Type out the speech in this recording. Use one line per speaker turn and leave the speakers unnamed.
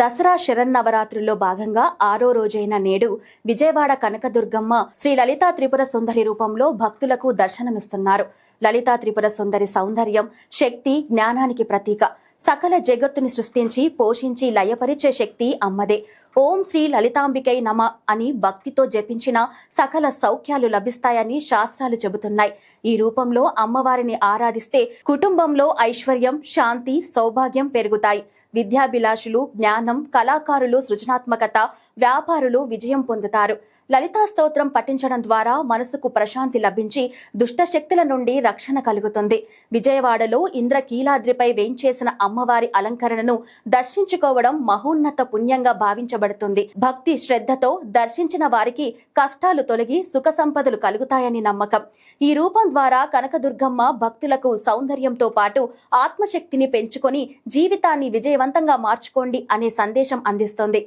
దసరా శరన్నవరాత్రుల్లో భాగంగా ఆరో రోజైన నేడు విజయవాడ కనకదుర్గమ్మ శ్రీ లలితా త్రిపుర సుందరి రూపంలో భక్తులకు దర్శనమిస్తున్నారు. లలితా త్రిపుర సుందరి సౌందర్యం శక్తి జ్ఞానానికి ప్రతీక. సకల జగత్తుని సృష్టించి పోషించి లయపరిచే శక్తి అమ్మదే. ఓం శ్రీ లలితాంబికై నమ అని భక్తితో జపించిన సకల సౌఖ్యాలు లభిస్తాయని శాస్త్రాలు చెబుతున్నాయి. ఈ రూపంలో అమ్మవారిని ఆరాధిస్తే కుటుంబంలో ఐశ్వర్యం శాంతి సౌభాగ్యం పెరుగుతాయి. విద్యాభిలాషులు జ్ఞానం కళాకారులు సృజనాత్మకత వ్యాపారులు విజయం పొందుతారు. లలితా స్తోత్రం పఠించడం ద్వారా మనసుకు ప్రశాంతి లభించి దుష్ట శక్తుల నుండి రక్షణ కలుగుతుంది. విజయవాడలో ఇంద్రకీలాద్రిపై వేంచేసిన అమ్మవారి అలంకరణను దర్శించుకోవడం మహోన్నత పుణ్యంగా భావించబడుతుంది. భక్తి శ్రద్ధతో దర్శించిన వారికి కష్టాలు తొలగి సుఖ సంపదలు కలుగుతాయని నమ్మకం. ఈ రూపం ద్వారా కనకదుర్గమ్మ భక్తులకు సౌందర్యంతో పాటు ఆత్మశక్తిని పెంచుకొని జీవితాన్ని విజయవంతంగా మార్చుకోండి అనే సందేశం అందిస్తోంది.